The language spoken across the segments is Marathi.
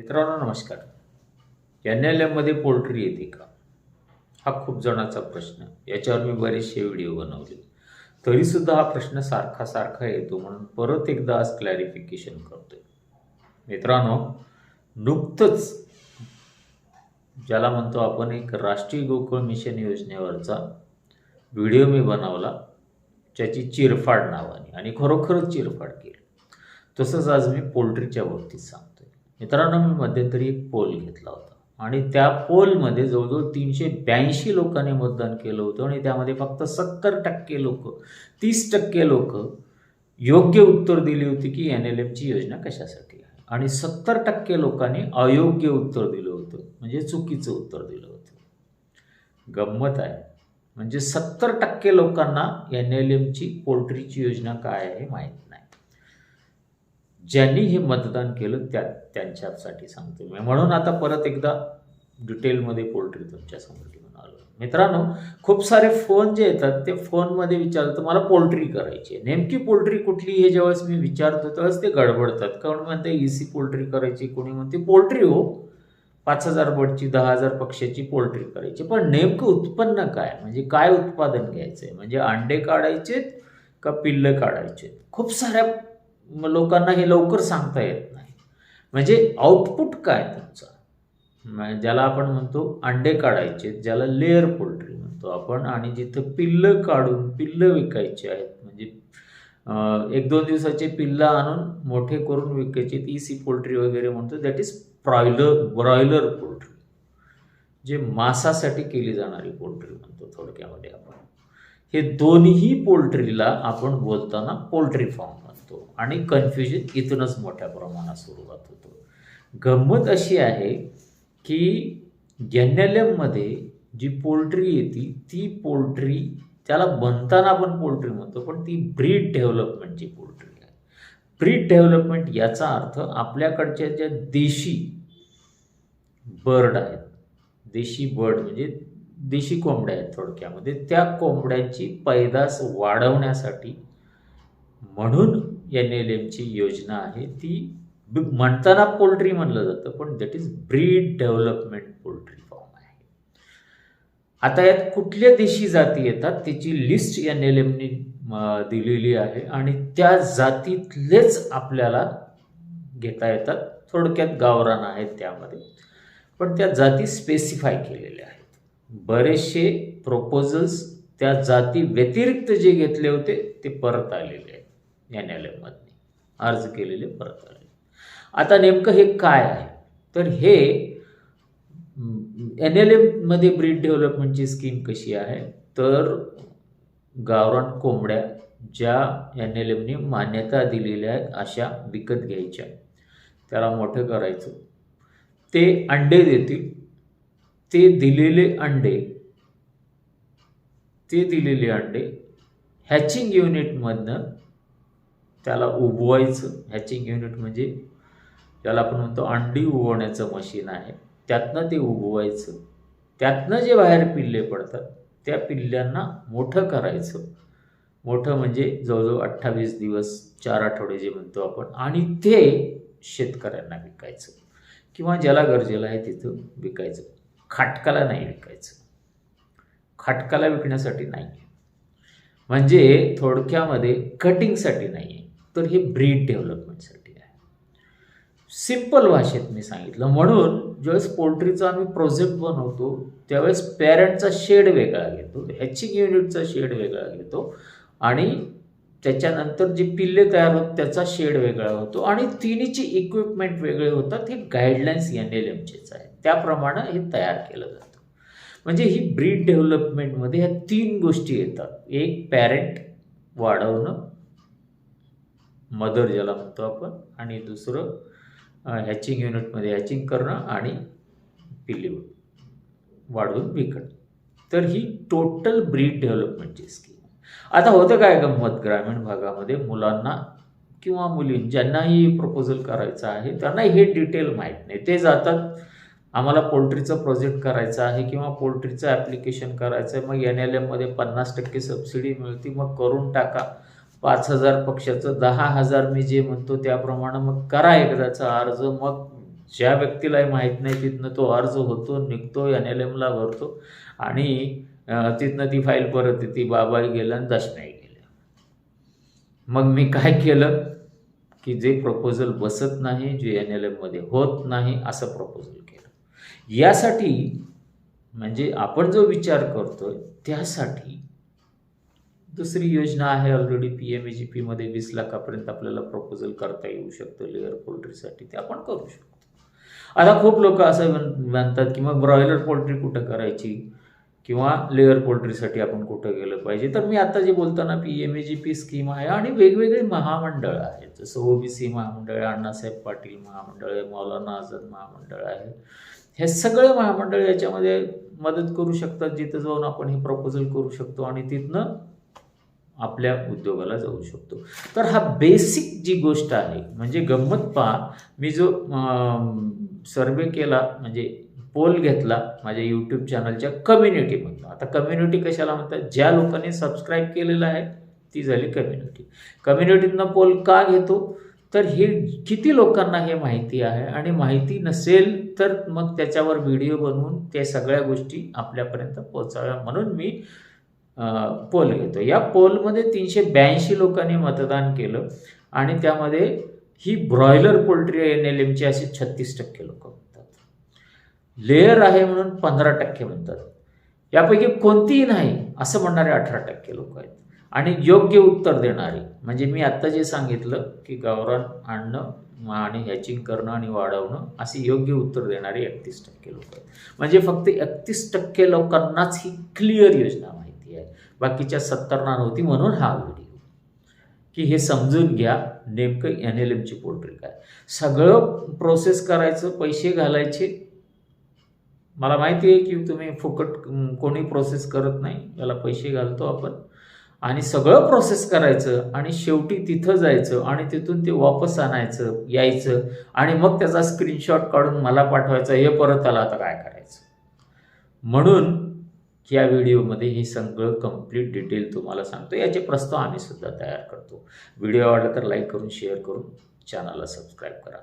मित्रांनो नमस्कार. एन एल एममध्ये पोल्ट्री येते का? हा खूप जणाचा प्रश्न. याच्यावर मी बरेचसे व्हिडिओ बनवले. तरीसुद्धा हा प्रश्न सारखा सारखा येतो म्हणून परत एकदा आज क्लॅरिफिकेशन करतोय. मित्रांनो नुकतंच ज्याला म्हणतो आपण एक राष्ट्रीय गोकुळ मिशन योजनेवरचा व्हिडिओ मी बनवला ज्याची चिरफाड नावाने आणि खरोखरच चिरफाड केली. तसंच आज मी पोल्ट्रीच्या बाबतीत सांगतो. मित्रांनो मी मध्यंतरी एक पोल घेतला होता. आणि त्या पोलमध्ये जवळजवळ तीनशे ब्याऐंशी लोकांनी मतदान केलं होतं आणि त्यामध्ये फक्त सत्तर टक्के लोक तीस टक्के लोक योग्य उत्तर दिली होती की एन एल एमची योजना कशासाठी आहे. आणि सत्तर टक्के लोकांनी अयोग्य उत्तर दिलं होतं म्हणजे चुकीचं उत्तर दिलं होतं. गंमत आहे. म्हणजे सत्तर टक्के लोकांना एन एल एमची पोल्ट्रीची योजना काय आहे माहिती माहीत ज्यांनी हे मतदान केलं त्या त्यांच्यासाठी सांगतो मी. म्हणून आता परत एकदा डिटेलमध्ये पोल्ट्री तुमच्यासमोर घेऊन आलो. मित्रांनो खूप सारे फोन जे येतात ते फोनमध्ये विचारतात मला पोल्ट्री करायची आहे. नेमकी पोल्ट्री कुठली हे ज्यावेळेस मी विचारतो त्यावेळेस ते गडबडतात. कोण म्हणते सी पोल्ट्री करायची कोणी म्हणते पोल्ट्री हो पाच हजार बटची दहा हजार पक्ष्याची पोल्ट्री करायची. पण नेमकं उत्पन्न काय? म्हणजे काय उत्पादन घ्यायचं आहे म्हणजे अंडे काढायचेत का पिल्लं काढायचेत? खूप साऱ्या लोकांना हे लवकर सांगता येत नाही. म्हणजे आउटपुट काय तुमचा? म्हणजे ज्याला आपण म्हणतो अंडे काढायचे ज्याला लेअर पोल्ट्री म्हणतो आपण आणि जिथं पिल्लं काढून पिल्लं विकायची आहेत. म्हणजे एक दोन दिवसाचे पिल्लं आणून मोठे करून विकायचे ती सी पोल्ट्री वगैरे म्हणतो that is broiler broiler poultry जे मांसासाठी केली जाणारी पोल्ट्री म्हणतो थोडक्यामध्ये आपण. हे दोन्ही पोल्ट्रीला आपण बोलताना पोल्ट्री फार्म म्हणतो. आणि कन्फ्युजन इथूनच मोठ्या प्रमाणात सुरुवात होतो. गंमत अशी आहे की एन एल एममध्ये जी पोल्ट्री येते ती पोल्ट्री त्याला बनताना आपण पोल्ट्री म्हणतो पण ती ब्रीड डेव्हलपमेंटची पोल्ट्री आहे. ब्रीड डेव्हलपमेंट याचा अर्थ आपल्याकडच्या ज्या देशी बर्ड आहेत देशी बर्ड म्हणजे देशी कोंबड्या आहेत थोडक्यामध्ये. त्या कोंबड्यांची पैदास वाढवण्यासाठी म्हणून एन एल एमची योजना आहे. ती म्हणताना पोल्ट्री म्हणलं जातं पण that is breed development poultry farm आहे. आता यात कुठल्या देशी जाती येतात त्याची लिस्ट एन एल एमने दिलेली आहे आणि त्या जातीतलेच आपल्याला घेता येतात. थोडक्यात गावरान आहेत त्यामध्ये. पण त्या जाती स्पेसिफाय केलेल्या आहेत. बरेचसे प्रपोजल्स त्या जाती व्यतिरिक्त जे घेतले होते ते परत आलेले आहेत. एन एल अर्ज केलेले परत आलेले आता नेमकं हे काय आहे? तर हे एन एल एममध्ये ब्रीड डेव्हलपमेंटची स्कीम कशी आहे? तर गावरान कोंबड्या ज्या एन एल एमने मान्यता दिलेल्या आहेत अशा विकत घ्यायच्या. त्याला मोठं करायचं. ते अंडे देतील. ते दिलेले अंडे ते दिलेले अंडे हॅचिंग युनिटमधनं त्याला उबवायचं. हॅचिंग युनिट म्हणजे ज्याला आपण म्हणतो अंडी उबवण्याचं मशीन आहे. त्यातनं ते उबवायचं. त्यातनं जे बाहेर पिल्ले पडतात त्या पिल्ल्यांना मोठं करायचं. मोठं म्हणजे जवळजवळ अठ्ठावीस दिवस चार आठवडे जे म्हणतो आपण. आणि ते शेतकऱ्यांना विकायचं. किंवा ज्याला गरजेला आहे तिथं विकायचं. खाटकाला नाही विकायचं. खाटकाला विकण्यासाठी नाही. आहे म्हणजे थोडक्यामध्ये कटिंगसाठी नाही आहे तर हे ब्रीड डेव्हलपमेंटसाठी आहे. सिंपल भाषेत मी सांगितलं. म्हणून ज्यावेळेस पोल्ट्रीचा आम्ही प्रोजेक्ट बनवतो त्यावेळेस पॅरेंटचा शेड वेगळा घेतो हॅचिंग युनिटचा शेड वेगळा घेतो आणि त्याच्यानंतर जे पिल्ले तयार होतात त्याचा शेड वेगळा होतो आणि तिन्हीचे इक्विपमेंट वेगळे होतात. हे गाईडलाईन्स एन एल एमचेच आहे. त्याप्रमाणे हे तयार केलं जातं. म्हणजे ही ब्रीड डेव्हलपमेंटमध्ये ह्या तीन गोष्टी येतात. एक पॅरेंट वाढवणं मदर ज्याला म्हणतो आपण आणि दुसरं हॅचिंग युनिटमध्ये हॅचिंग करणं आणि पिल्ली वाढवून विकणं. तर ही टोटल ब्रीड डेव्हलपमेंटची स्कीम आता होतं काय गंमत ग्रामीण भागामध्ये मुलांना किंवा मुलीं ज्यांनाही प्रपोजल करायचं आहे त्यांना हे डिटेल माहीत नाही. ते जातात आम्हाला पोल्ट्रीचं प्रोजेक्ट करायचं आहे किंवा पोल्ट्रीचं ॲप्लिकेशन करायचं आहे मग एन एल एममध्ये पन्नास टक्के सबसिडी मिळते मग करून टाका. पाच हजार पक्षाचं दहा हजार मी जे म्हणतो त्याप्रमाणे मग करा एकदाचा अर्ज. मग ज्या व्यक्तीलाही माहीत नाही तिथनं तो अर्ज होतो निघतो एन एल एमला भरतो. आणि तिथनं ती फाईल परत येते बाबाही गेलं आणि दशनाई गेल्या मग मी काय केलं? की जे प्रपोजल बसत नाही जे एन एल एममध्ये होत नाही असं प्रपोजल केलं. यासाठी म्हणजे आपण जो विचार करतोय त्यासाठी दुसरी योजना आहे already P M A G पीमध्ये वीस लाखापर्यंत आपल्याला प्रपोजल करता येऊ शकतं लेअर पोल्ट्रीसाठी ते आपण करू शकतो. आता खूप लोक असं म्हण- म्हणतात की मग ब्रॉयलर पोल्ट्री कुठं करायची? किंवा लेअर पोल्ट्रीसाठी आपण कुठं गेलं पाहिजे. तर मी आता जे बोलताना P M A G P scheme आहे आणि वेगवेगळी महामंडळ आहेत. जसं ओबीसी महामंडळ अण्णासाहेब पाटील महामंडळ आहे मौलाना आझाद महामंडळ आहे. हे सगळे महामंडळ याच्यामध्ये मदत करू शकतात. जिथं जाऊन आपण हे प्रपोजल करू शकतो आणि तिथनं आपल्या उद्योगाला जाऊ शकतो. तर हा बेसिक जी गोष्ट आहे म्हणजे गंमत पहा. मी जो सर्वे केला म्हणजे पोल घेतला माझ्या यूट्यूब चॅनलच्या कम्युनिटीमधून आता कम्युनिटी कशाला म्हणतात? ज्या लोकांनी सबस्क्राईब केलेलं आहे ती झाली कम्युनिटी कम्युनिटीतनं पोल का घेतो? तर हे किती लोकांना हे माहिती आहे आणि माहिती नसेल तर मग त्याच्यावर व्हिडिओ बनवून त्या सगळ्या गोष्टी आपल्यापर्यंत पोहोचाव्या म्हणून मी पोल घेतो या पोलमध्ये तीनशे ब्याऐंशी लोकांनी मतदान केलं आणि त्यामध्ये ही ब्रॉयलर पोल्ट्री एन एल एमची असे छत्तीस टक्के लोक. लेअर आहे म्हणून पंधरा टक्के म्हणतात. यापैकी कोणतीही नाही असं म्हणणारे अठरा टक्के लोक आहेत. आणि योग्य उत्तर देणारे म्हणजे मी आत्ता जे सांगितलं की गावरान आणणं आणि हॅचिंग करणं आणि वाढवणं असे योग्य उत्तर देणारे एकतीस टक्के लोक आहेत. म्हणजे फक्त एकतीस टक्के लोकांनाच ही क्लिअर योजना माहिती आहे. बाकीच्या सत्तरना नव्हती म्हणून हा व्हिडिओ. की हे समजून घ्या नेमकं एन एल एमची पोल्ट्री काय सगळं प्रोसेस करायचं पैसे घालायचे मला माहिती आहे की तुम्ही फुकट कोणी प्रोसेस करत नाही याला पैसे घालतो आपण. आणि सगळं प्रोसेस करायचं आणि शेवटी तिथं जायचं आणि तिथून ते वापस आणायचं यायचं आणि मग त्याचा स्क्रीनशॉट काढून मला पाठवायचा हे परत आला आता काय करायचं? म्हणून या व्हिडिओमध्ये हे सगळं कंप्लीट डिटेल तुम्हाला सांगतो. याचे प्रस्ताव आम्ही सुद्धा तयार करतो. व्हिडिओ आवडला तर लाईक करून शेअर करून चॅनलला सबस्क्राईब करा.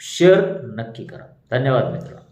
शेअर नक्की करा. धन्यवाद मित्रांनो.